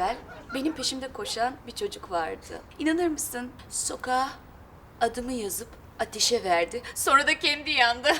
evvel benim peşimde koşan bir çocuk vardı. İnanır mısın? Sokağa adımı yazıp ateşe verdi. Sonra da kendi yandı.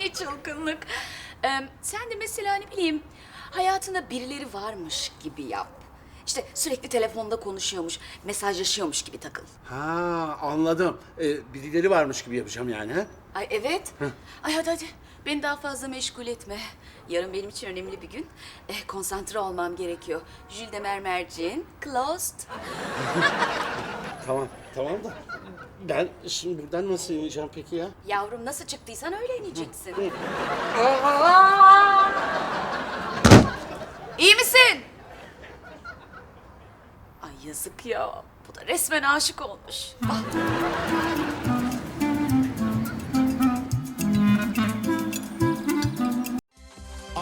ne çılgınlık. Ee, sen de mesela ne bileyim hayatında birileri varmış gibi yap. İşte sürekli telefonda konuşuyormuş, mesajlaşıyormuş gibi takıl. Ha anladım. Ee, birileri varmış gibi yapacağım yani ha? Ay evet. Ay hadi hadi. Beni daha fazla meşgul etme. Yarın benim için önemli bir gün. Eh, konsantre olmam gerekiyor. Jules de Mermerciğin Closed. Tamam tamam da ben şimdi buradan nasıl ineceğim peki ya? Yavrum nasıl çıktıysan öyle ineceksin. İyi misin? Ay yazık ya. Bu da resmen aşık olmuş. Ah.